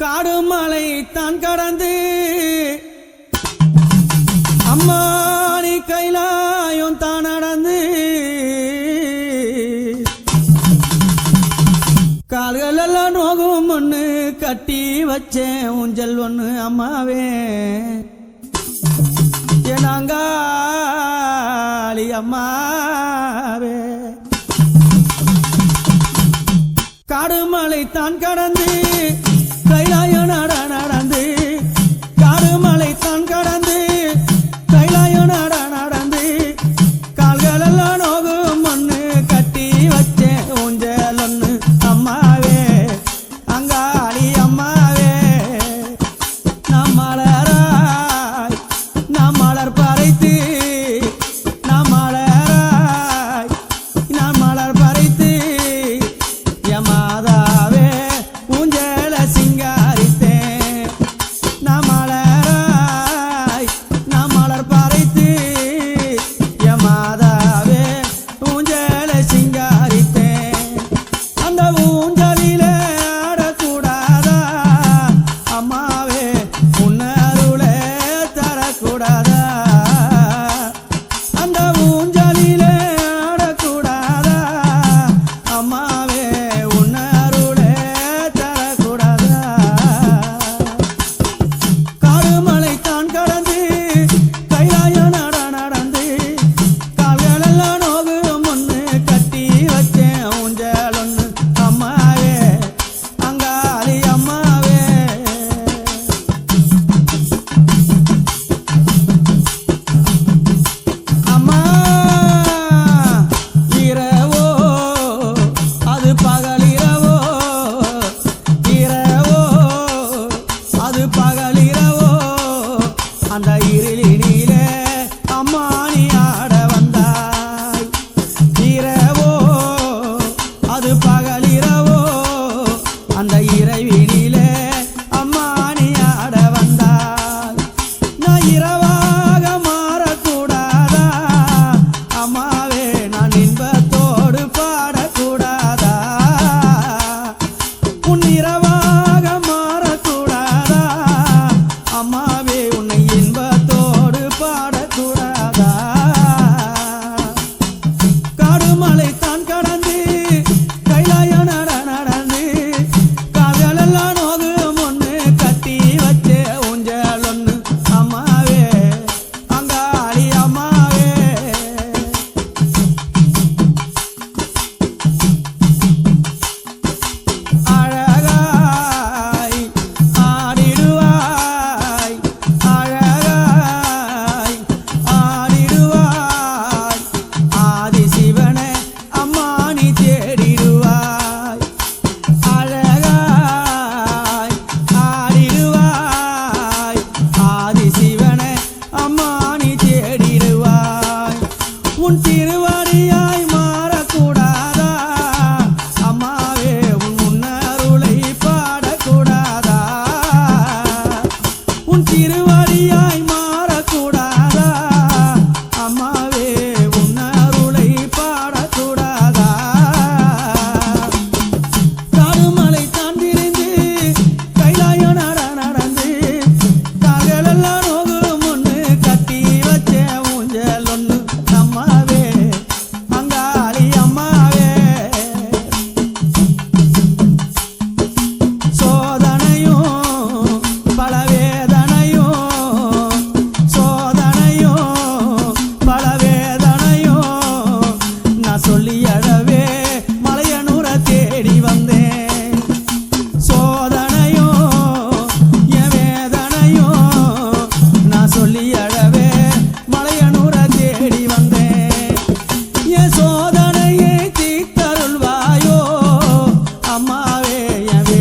காடு மலை தான் கடந்து அம்மானி கைலாயம் தான் நடந்து கால்களெல்லாம் நோகும் ஒண்ணு கட்டி வச்சேன் ஊஞ்சல் ஒண்ணு அம்மாவே. என்னாங்காளி அம்மாவே. காடுமலை தான் கடந்து தாய் வீதியிலே உன் திரு bella, bella.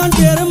não quero